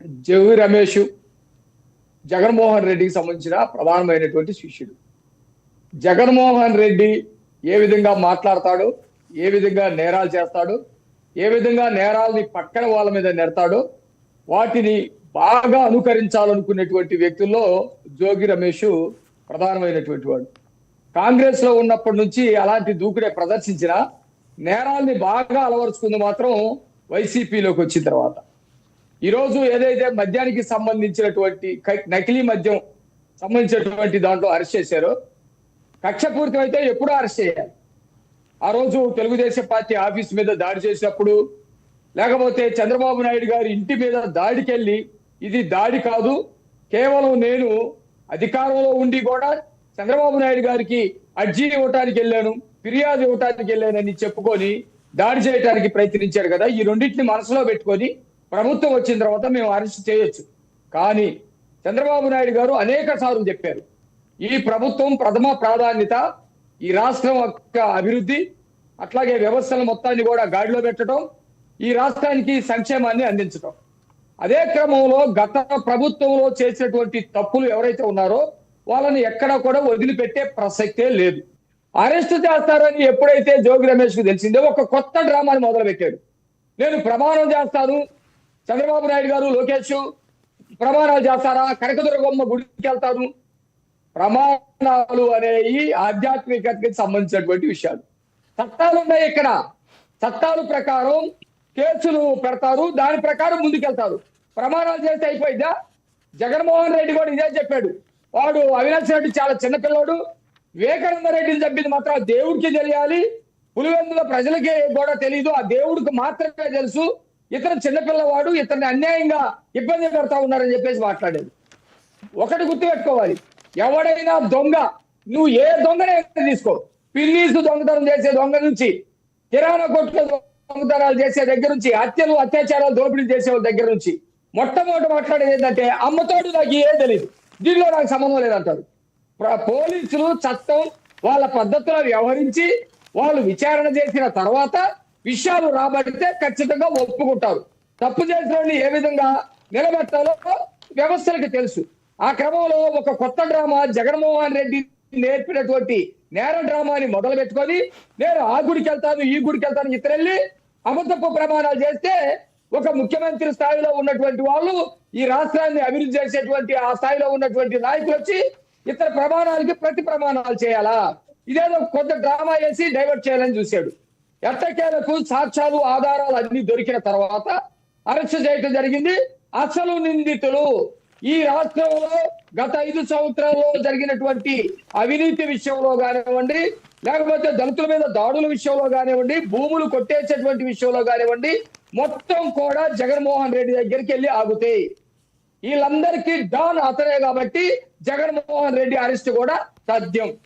జవి రమేష్ జగన్మోహన్ రెడ్డికి సంబంధించిన ప్రధానమైనటువంటి శిష్యుడు. జగన్మోహన్ రెడ్డి ఏ విధంగా మాట్లాడతాడు ఏ విధంగా నేరాలు చేస్తాడు ఏ విధంగా నేరాల్ని పక్కన వాళ్ళ మీద నెడతాడో వాటిని బాగా అనుకరించాలనుకునేటువంటి వ్యక్తుల్లో జోగి రమేష్ ప్రధానమైనటువంటి వాడు. కాంగ్రెస్లో ఉన్నప్పటి నుంచి అలాంటి దూకుడే ప్రదర్శించిన నేరాల్ని బాగా అలవరుచుకుంది మాత్రం వైసీపీలోకి వచ్చిన తర్వాత. ఈరోజు ఏదైతే మద్యానికి సంబంధించినటువంటి నకిలీ మద్యం సంబంధించినటువంటి దాంట్లో అరెస్ట్ చేశారో కక్షపూరితం అయితే ఎప్పుడూ అరెస్ట్ చేయాలి. ఆ రోజు తెలుగుదేశం పార్టీ ఆఫీస్ మీద దాడి చేసినప్పుడు లేకపోతే చంద్రబాబు నాయుడు గారి ఇంటి మీద దాడికెళ్ళి ఇది దాడి కాదు కేవలం నేను అధికారంలో ఉండి కూడా చంద్రబాబు నాయుడు గారికి అర్జీ ఇవ్వటానికి వెళ్ళాను ఫిర్యాదు ఇవ్వటానికి వెళ్ళానని చెప్పుకొని దాడి చేయడానికి ప్రయత్నించారు కదా ఈ రెండింటిని మనసులో పెట్టుకొని ప్రభుత్వం వచ్చిన తర్వాత మేము అరెస్ట్ చేయొచ్చు. కానీ చంద్రబాబు నాయుడు గారు అనేక సార్లు చెప్పారు. ఈ ప్రభుత్వం ప్రథమ ప్రాధాన్యత ఈ రాష్ట్రం యొక్క అభివృద్ధి అట్లాగే వ్యవస్థల మొత్తాన్ని కూడా గాడిలో పెట్టడం ఈ రాష్ట్రానికి సంక్షేమాన్ని అందించడం. అదే క్రమంలో గత ప్రభుత్వంలో చేసినటువంటి తప్పులు ఎవరైతే ఉన్నారో వాళ్ళని ఎక్కడ కూడా వదిలిపెట్టే ప్రసక్తే లేదు. అరెస్ట్ చేస్తారని ఎప్పుడైతే జోగి రమేష్కు తెలిసిందో ఒక కొత్త డ్రామాని మొదలుపెట్టాడు. నేను ప్రమాణం చేస్తాను చంద్రబాబు నాయుడు గారు లోకేష్ ప్రమాణాలు చేస్తారా? కనకదుర్గమ్మ గుడికి వెళ్తాను. ప్రమాణాలు అనేవి ఆధ్యాత్మికతకి సంబంధించినటువంటి విషయాలు. చట్టాలు ఉన్నాయి ఇక్కడ. చట్టాల ప్రకారం కేసులు పెడతారు. దాని ప్రకారం ముందుకెళ్తారు. ప్రమాణాలు చేస్తే అయిపోయిందా? జగన్మోహన్ రెడ్డి కూడా ఇదే చెప్పాడు. వాడు అవినాష్ రెడ్డి చాలా చిన్నపిల్లాడు వివేకానంద రెడ్డిని చంపింది మాత్రం దేవుడికి తెలియాలి. పులివెందుల ప్రజలకి కూడా తెలియదు ఆ దేవుడికి మాత్రమే తెలుసు. ఇతను చిన్నపిల్లవాడు ఇతన్ని అన్యాయంగా ఇబ్బంది పెడతా ఉన్నారని చెప్పేసి మాట్లాడేది. ఒకటి గుర్తుపెట్టుకోవాలి. ఎవడైనా దొంగ నువ్వు ఏ దొంగనైనా తీసుకో. పిల్లీసు దొంగతనం చేసే దొంగ నుంచి కిరాణా కొట్టు దొంగతనాలు చేసే దగ్గర నుంచి హత్యలు అత్యాచారాలు దోపిడీ చేసే వాళ్ళ దగ్గర నుంచి మొట్టమొదటి మాట్లాడేది ఏంటంటే అమ్మతోడు నాకు ఏ తెలియదు దీనిలో నాకు సంబంధం లేదంటారు. పోలీసులు చట్టం వాళ్ళ పద్ధతిలో వ్యవహరించి వాళ్ళు విచారణ చేసిన తర్వాత విషయాలు రాబడితే ఖచ్చితంగా ఒప్పుకుంటారు. తప్పు చేసిన ఏ విధంగా నిలబెట్టాలో వ్యవస్థలకు తెలుసు. ఆ క్రమంలో ఒక కొత్త డ్రామా జగన్మోహన్ రెడ్డి నేర్పినటువంటి నేర డ్రామాని మొదలు పెట్టుకొని నేను ఆ గుడికి వెళ్తాను ఈ గుడికి వెళ్తాను ఇతరెళ్ళి అబద్ధపు ప్రమాణాలు చేస్తే ఒక ముఖ్యమంత్రి స్థాయిలో ఉన్నటువంటి వాళ్ళు ఈ రాష్ట్రాన్ని అభివృద్ధి చేసేటువంటి ఆ స్థాయిలో ఉన్నటువంటి నాయకులు వచ్చి ఇతర ప్రమాణాలకి ప్రతి ప్రమాణాలు చేయాలా? ఇదేదో కొంత డ్రామా వేసి డైవర్ట్ చేయాలని చూశాడు. ఎట్టకేలకు సాక్ష్యాలు ఆధారాలు అన్ని దొరికిన తర్వాత అరెస్ట్ చేయటం జరిగింది. అసలు నిందితులు ఈ రాష్ట్రంలో గత ఐదు సంవత్సరాల్లో జరిగినటువంటి అవినీతి విషయంలో కానివ్వండి లేకపోతే దళితుల మీద దాడుల విషయంలో కానివ్వండి భూములు కొట్టేసేటువంటి విషయంలో కానివ్వండి మొత్తం కూడా జగన్మోహన్ రెడ్డి దగ్గరికి వెళ్ళి ఆగుతాయి వీళ్ళందరికీ డాన్ అతనే కాబట్టి జగన్మోహన్ రెడ్డి అరెస్ట్ కూడా సాధ్యం.